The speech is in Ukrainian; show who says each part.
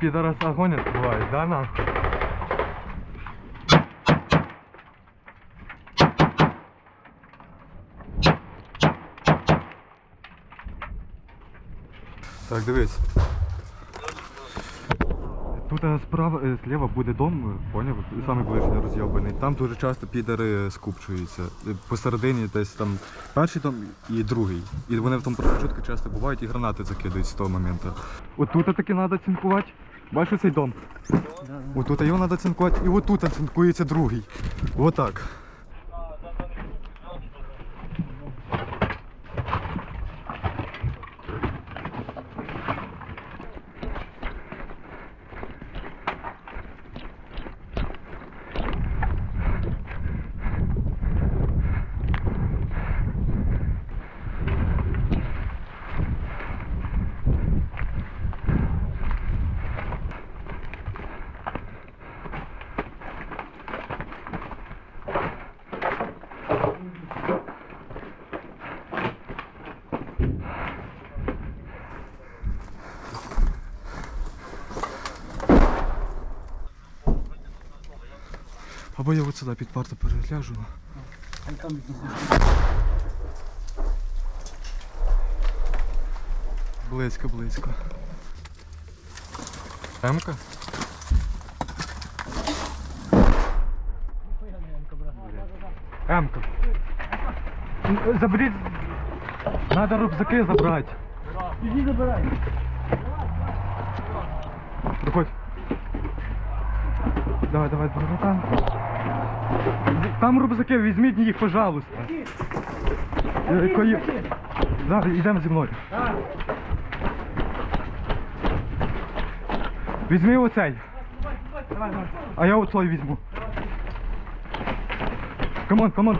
Speaker 1: пидораса гонят, бывает, да, нас? Так, дивись. Тут е, справа, е, зліва буде дом, е, поняв? Саме ближній роз'єбаний. Там дуже часто підари скупчуються. Е, Посередині десь там перший дом і другий. І вони в тому промежутку часто бувають і гранати закидають з того моменту. От тут таки треба цінкувати. Бачиш цей дом? От тут його треба цінкувати, і от тут цинкується другий. Отак. Або я от сюди під парту перегляжу. Близько, близько. Емка? Емка. Заберіть. Надо рюкзаки забрати.
Speaker 2: Іди забирай.
Speaker 1: Проходь. Давай, давай, давай, там. Там візьміть їх, пожалуйста. Е, Кої... Зараз йдемо зі мною. Візьми оцей. А я оцей візьму. Камон, камон.